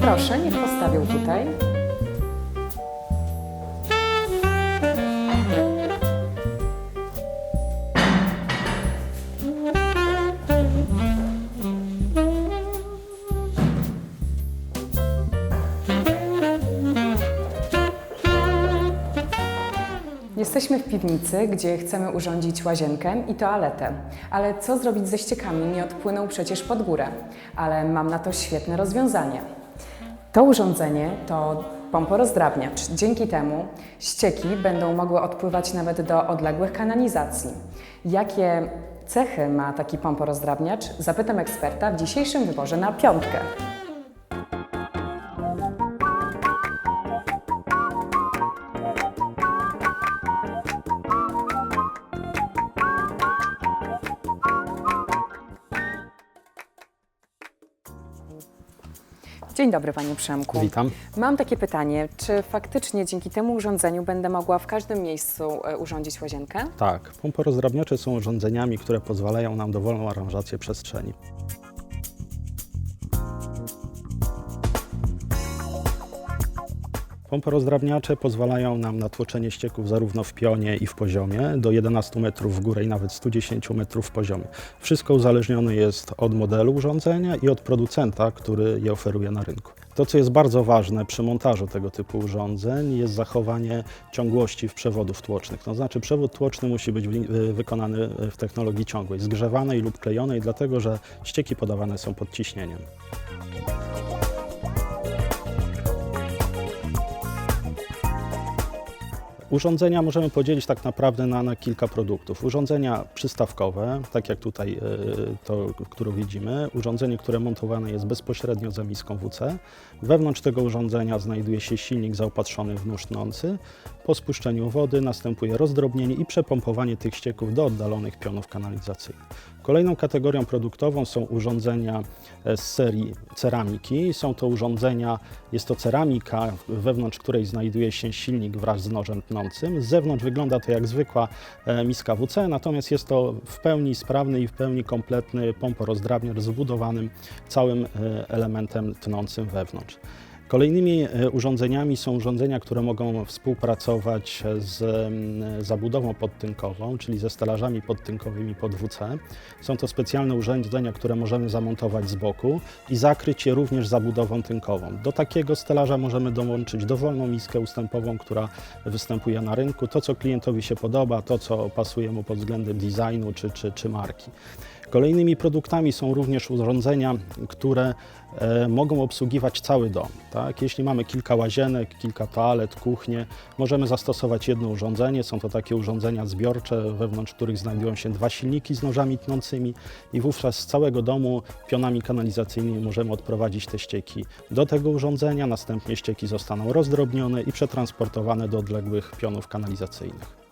Proszę, niech postawią tutaj. Jesteśmy w piwnicy, gdzie chcemy urządzić łazienkę i toaletę. Ale co zrobić ze ściekami? Nie odpłyną przecież pod górę. Ale mam na to świetne rozwiązanie. To urządzenie to pomporozdrabniacz. Dzięki temu ścieki będą mogły odpływać nawet do odległych kanalizacji. Jakie cechy ma taki pomporozdrabniacz? Zapytam eksperta w dzisiejszym wyborze na piątkę. Dzień dobry, panie Przemku. Witam. Mam takie pytanie, czy faktycznie dzięki temu urządzeniu będę mogła w każdym miejscu e, urządzić łazienkę? Tak, pomporozdrabniacze są urządzeniami, które pozwalają nam dowolną aranżację przestrzeni. Pomporozdrabniacze pozwalają nam na tłoczenie ścieków zarówno w pionie i w poziomie, do 11 metrów w górę i nawet 110 metrów w poziomie. Wszystko uzależnione jest od modelu urządzenia i od producenta, który je oferuje na rynku. To, co jest bardzo ważne przy montażu tego typu urządzeń, jest zachowanie ciągłości w przewodów tłocznych. To znaczy, przewód tłoczny musi być y, wykonany w technologii ciągłej, zgrzewanej lub klejonej, dlatego że ścieki podawane są pod ciśnieniem. Urządzenia możemy podzielić tak naprawdę na, na kilka produktów. Urządzenia przystawkowe, tak jak tutaj y, to, które widzimy, urządzenie, które montowane jest bezpośrednio za miską WC. Wewnątrz tego urządzenia znajduje się silnik zaopatrzony w nóż tnący. Po spuszczeniu wody następuje rozdrobnienie i przepompowanie tych ścieków do oddalonych pionów kanalizacyjnych. Kolejną kategorią produktową są urządzenia e, z serii ceramiki. Są to urządzenia, jest to ceramika, wewnątrz której znajduje się silnik wraz z nożem tnącym. Z zewnątrz wygląda to jak zwykła e, miska WC, natomiast jest to w pełni sprawny i w pełni kompletny pomporozdrabniacz z całym e, elementem tnącym wewnątrz. Kolejnymi e, urządzeniami są urządzenia, które mogą współpracować z mm, zabudową podtynkową, czyli ze stelażami podtynkowymi pod WC. Są to specjalne urządzenia, które możemy zamontować z boku i zakryć je również zabudową tynkową. Do takiego stelaża możemy dołączyć dowolną miskę ustępową, która występuje na rynku. To, co klientowi się podoba, to, co pasuje mu pod względem designu czy, czy, czy marki. Kolejnymi produktami są również urządzenia, które mogą obsługiwać cały dom. Tak? Jeśli mamy kilka łazienek, kilka toalet, kuchnię, możemy zastosować jedno urządzenie. Są to takie urządzenia zbiorcze, wewnątrz których znajdują się dwa silniki z nożami tnącymi i wówczas z całego domu pionami kanalizacyjnymi możemy odprowadzić te ścieki do tego urządzenia. Następnie ścieki zostaną rozdrobnione i przetransportowane do odległych pionów kanalizacyjnych.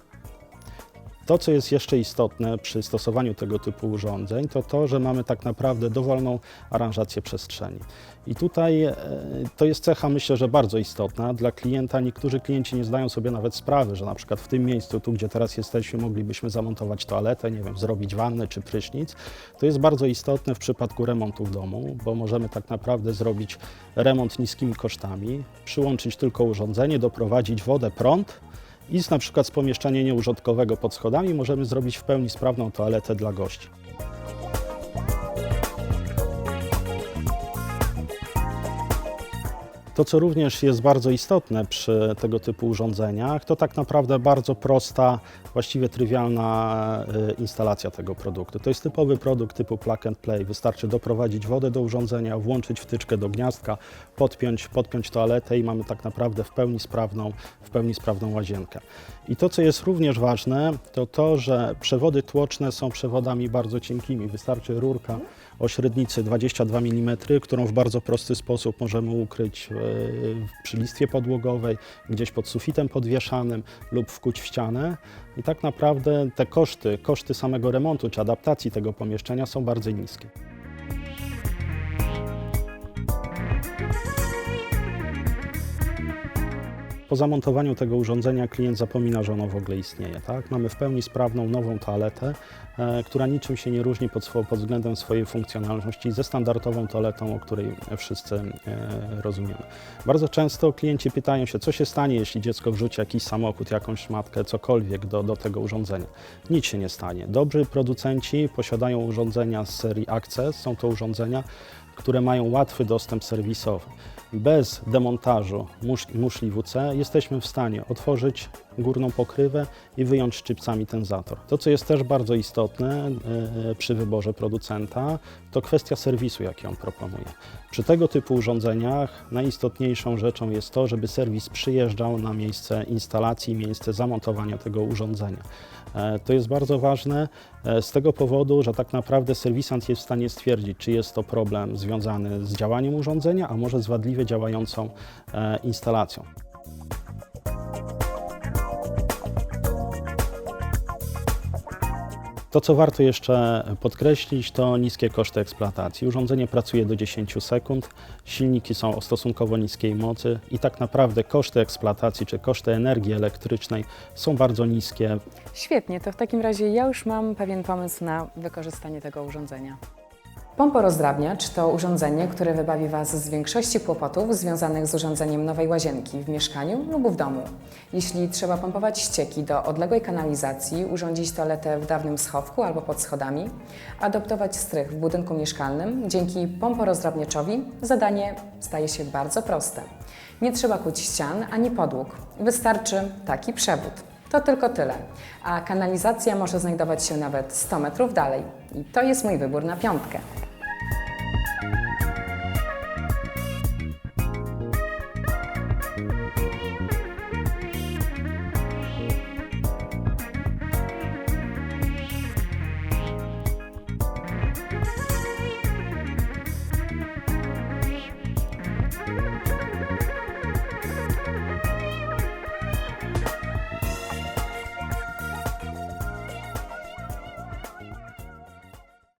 To, co jest jeszcze istotne przy stosowaniu tego typu urządzeń, to to, że mamy tak naprawdę dowolną aranżację przestrzeni. I tutaj e, to jest cecha, myślę, że bardzo istotna dla klienta. Niektórzy klienci nie zdają sobie nawet sprawy, że na przykład w tym miejscu, tu gdzie teraz jesteśmy, moglibyśmy zamontować toaletę, nie wiem, zrobić wannę czy prysznic. To jest bardzo istotne w przypadku remontu w domu, bo możemy tak naprawdę zrobić remont niskimi kosztami, przyłączyć tylko urządzenie, doprowadzić wodę, prąd i na przykład z pomieszczenia nieużytkowego pod schodami możemy zrobić w pełni sprawną toaletę dla gości. To, co również jest bardzo istotne przy tego typu urządzeniach, to tak naprawdę bardzo prosta, właściwie trywialna e, instalacja tego produktu. To jest typowy produkt typu plug and play. Wystarczy doprowadzić wodę do urządzenia, włączyć wtyczkę do gniazdka, podpiąć, podpiąć toaletę i mamy tak naprawdę w pełni sprawną, w pełni sprawną łazienkę. I to, co jest również ważne, to to, że przewody tłoczne są przewodami bardzo cienkimi. Wystarczy rurka o średnicy 22 mm, którą w bardzo prosty sposób możemy ukryć e, przy listwie podłogowej, gdzieś pod sufitem podwieszanym lub wkuć w ścianę. I tak naprawdę te koszty, koszty samego remontu czy adaptacji tego pomieszczenia są bardzo niskie. Po zamontowaniu tego urządzenia klient zapomina, że ono w ogóle istnieje. Tak? Mamy w pełni sprawną nową toaletę, e, która niczym się nie różni pod, pod względem swojej funkcjonalności ze standardową toaletą, o której wszyscy e, rozumiemy. Bardzo często klienci pytają się, co się stanie, jeśli dziecko wrzuci jakiś samochód, jakąś szmatkę, cokolwiek do, do tego urządzenia. Nic się nie stanie. Dobrzy producenci posiadają urządzenia z serii Access. Są to urządzenia, które mają łatwy dostęp serwisowy. Bez demontażu musz, muszli WC jesteśmy w stanie otworzyć górną pokrywę i wyjąć szczypcami ten zator. To, co jest też bardzo istotne e, przy wyborze producenta, to kwestia serwisu, jaki on proponuje. Przy tego typu urządzeniach najistotniejszą rzeczą jest to, żeby serwis przyjeżdżał na miejsce instalacji, miejsce zamontowania tego urządzenia. E, To jest bardzo ważne e, z tego powodu, że tak naprawdę serwisant jest w stanie stwierdzić, czy jest to problem związany z działaniem urządzenia, a może z wadliwie działającą e, instalacją. To, co warto jeszcze podkreślić, to niskie koszty eksploatacji. Urządzenie pracuje do 10 sekund, silniki są o stosunkowo niskiej mocy i tak naprawdę koszty eksploatacji czy koszty energii elektrycznej są bardzo niskie. Świetnie, to w takim razie ja już mam pewien pomysł na wykorzystanie tego urządzenia. Pomporozdrabniacz to urządzenie, które wybawi Was z większości kłopotów związanych z urządzeniem nowej łazienki w mieszkaniu lub w domu. Jeśli trzeba pompować ścieki do odległej kanalizacji, urządzić toaletę w dawnym schowku albo pod schodami, adoptować strych w budynku mieszkalnym, dzięki pomporozdrabniaczowi zadanie staje się bardzo proste. Nie trzeba kuć ścian ani podłóg, wystarczy taki przewód. To tylko tyle. A kanalizacja może znajdować się nawet 100 metrów dalej. I to jest mój wybór na piątkę.